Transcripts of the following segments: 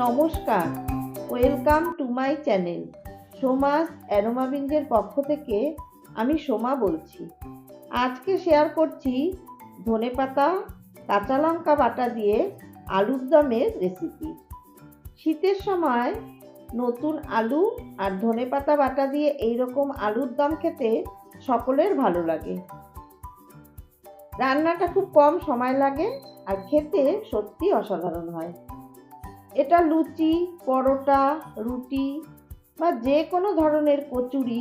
নমস্কার। Welcome to my channel. Soma's অ্যারোমাবিঞ্জের পক্ষ থেকে আমি সোমা বলছি। আজকে শেয়ার করছি ধনেপাতা কাঁচা লঙ্কা বাটা দিয়ে আলুর দমের রেসিপি। শীতের সময় নতুন আলু আর ধনেপাতা বাটা দিয়ে এই রকম আলুর দম খেতে সকলের ভালো লাগে। রান্নাটা খুব কম সময় লাগে আর খেতে সত্যি অসাধারণ হয়। এটা লুচি, পরোটা, রুটি বা যে কোনো ধরনের কচুরি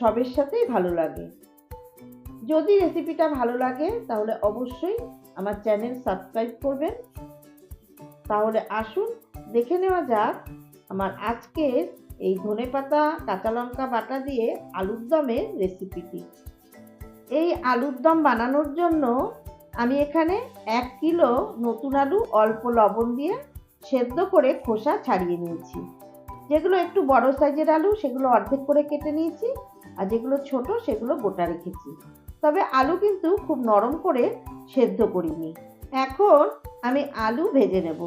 সবের সাথেই ভালো লাগে। যদি রেসিপিটা ভালো লাগে, তাহলে অবশ্যই আমার চ্যানেল সাবস্ক্রাইব করবেন। তাহলে আসুন, দেখে নেওয়া যাক আমার আজকের এই ধনেপাতা কাঁচা লঙ্কা বাটা দিয়ে আলুর দমের রেসিপিটি এই আলুর দম বানানোর জন্য আমি এখানে এক কিলো নতুন আলু, অল্প লবণ দিয়ে সেদ্ধ করে খোসা ছাড়িয়ে নিয়েছি। যেগুলো একটু বড় সাইজের আলু, সেগুলো অর্ধেক করে কেটে নিয়েছি আর যেগুলো ছোট, সেগুলো গোটা রেখেছি। তবে আলু কিন্তু খুব নরম করে সেদ্ধ করিনি। এখন আমি আলু ভেজে নেব।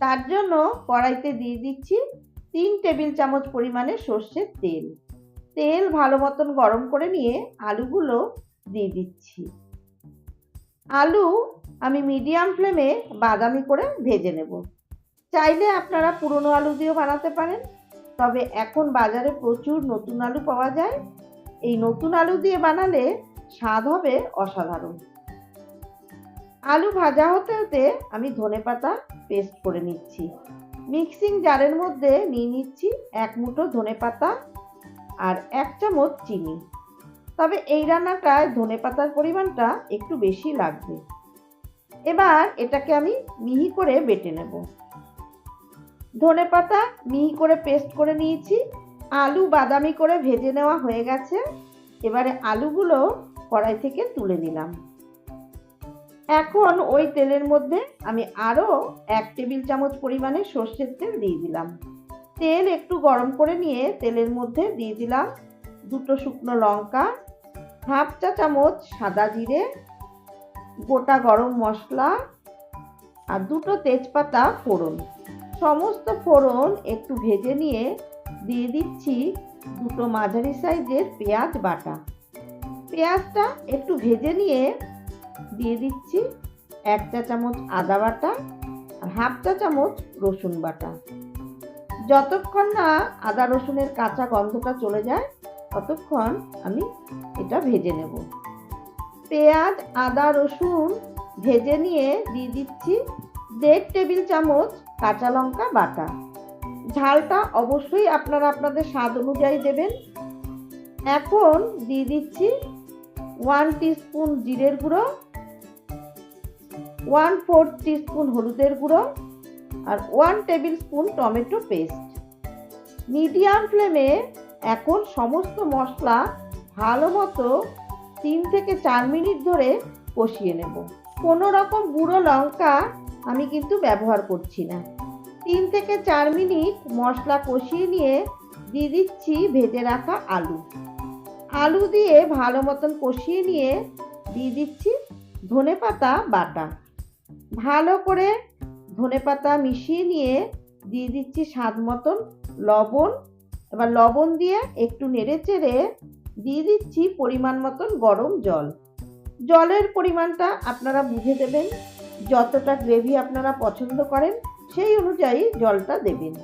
তার জন্য কড়াইতে দিয়ে দিচ্ছি তিন টেবিল চামচ পরিমাণে সর্ষের তেল। তেল ভালো মতন গরম করে নিয়ে আলুগুলো দিয়ে দিচ্ছি। আলু আমি মিডিয়াম ফ্লেমে বাদামি করে ভেজে নেব। চাইলে আপনারা পুরনো আলু দিয়েও বানাতে পারেন। তবে এখন বাজারে প্রচুর নতুন আলু পাওয়া যায়। এই নতুন আলু দিয়ে বানালে স্বাদ হবে অসাধারণ। আলু ভাজা হতে হতে আমি ধনেপাতা পেস্ট করে নিচ্ছি। মিক্সিং জারের মধ্যে নিয়ে নিচ্ছি এক মুঠো ধনেপাতা আর এক চামচ চিনি। তবে এই রান্নাটায় ধনেপাতার পরিমাণটা একটু বেশি লাগবে। এবার এটাকে আমি মিহি করে বেটে নেব। ধনেপাতা মিহি করে পেস্ট করে নিয়েছি, আলু বাদামি করে ভেজে নেওয়া হয়ে গেছে। এবারে আলুগুলো কড়াই থেকে তুলে নিলাম। এখন ওই তেলের মধ্যে আমি আরও এক টেবিল চামচ পরিমাণে সর্ষের তেল দিয়ে দিলাম। তেল একটু গরম করে নিয়ে তেলের মধ্যে দিয়ে দিলাম দুটো শুকনো লঙ্কা, হাফ চা চামচ সাদা জিরে, গোটা গরম মশলা আর দুটো তেজপাতা ফোড়ন। সমস্ত ফোড়ন একটু ভেজে নিয়ে দিয়ে দিচ্ছি দুটো মাঝারি সাইজের পেঁয়াজ বাটা। পেঁয়াজটা একটু ভেজে নিয়ে দিয়ে দিচ্ছি এক চা চামচ আদা বাটা আর হাফ চা চামচ রসুন বাটা। যতক্ষণ না আদা রসুনের কাঁচা গন্ধটা চলে যায়, ততক্ষণ আমি এটা ভেজে নেব। পেঁয়াজ, আদা, রসুন ভেজে নিয়ে দিয়ে দিচ্ছি দেড় টেবিল চামচ কাঁচা লঙ্কা বাটা। ঝালটা অবশ্যই আপনারা আপনাদের স্বাদ অনুযায়ী দেবেন। এখন দিয়ে দিচ্ছি ওয়ান টিস্পুন জিরের গুঁড়ো ওয়ান ফোর টিস্পুন হলুদের গুঁড়ো আর one tablespoon tomato paste medium ফ্লেমে এখন সমস্ত মশলা ভালো মতো তিন থেকে চার মিনিট ধরে কষিয়ে নেব। কোনো রকম গুঁড়ো লঙ্কা আমি কিন্তু ব্যবহার করছি না। তিন থেকে চার মিনিট মশলা কষিয়ে নিয়ে দিয়ে দিচ্ছি ভেজে রাখা আলু। আলু দিয়ে ভালো মতন কষিয়ে নিয়ে দিয়ে দিচ্ছি ধনে পাতা বাটা। ভালো করে ধনে পাতা মিশিয়ে নিয়ে দিয়ে দিচ্ছি স্বাদ মতন লবণ। এবার লবণ দিয়ে একটু নেড়ে চেড়ে দিয়ে দিচ্ছি পরিমাণ মতন গরম জল। জলের পরিমাণটা আপনারা বুঝে দেবেন। যতটা গ্রেভি আপনারা পছন্দ করেন, সেই অনুযায়ী জলটা দেবেন।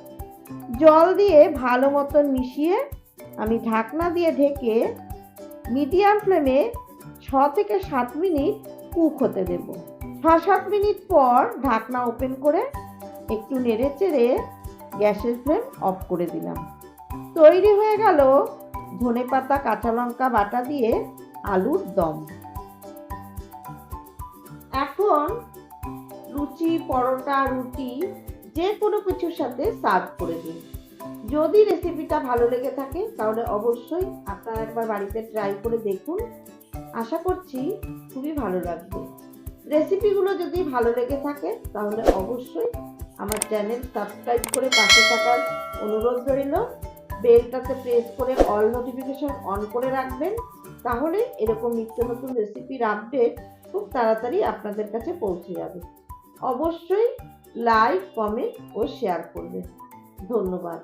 জল দিয়ে ভালো মতন মিশিয়ে আমি ঢাকনা দিয়ে ঢেকে মিডিয়াম ফ্লেমে ছ থেকে সাত মিনিট কুক হতে দেব। ছ সাত মিনিট পর ঢাকনা ওপেন করে একটু নেড়ে চেড়ে গ্যাসের ফ্লেম অফ করে দিলাম। তৈরি হয়ে গেল ধনে পাতা, কাঁচা লঙ্কা বাটা দিয়ে আলুর দম। এখন লুচি পরোটা, রুটি, যে কোনো কিছুর সাথে সার্ভ করে দিন। যদি রেসিপিটা ভালো লেগে থাকে, তাহলে অবশ্যই আপনারা একবার বাড়িতে ট্রাই করে দেখুন। আশা করছি খুবই ভালো লাগবে। রেসিপিগুলো যদি ভালো লেগে থাকে, তাহলে অবশ্যই আমার চ্যানেল সাবস্ক্রাইব করে পাশে থাকার অনুরোধ রইল। বেলটাতে প্রেস করে অল নোটিফিকেশন অন করে রাখবেন। তাহলে এরকম নিত্য নতুন রেসিপির আপডেট খুব তাড়াতাড়ি আপনাদের কাছে পৌঁছে যাবে। অবশ্যই লাইক কমেন্ট ও শেয়ার করবেন ধন্যবাদ।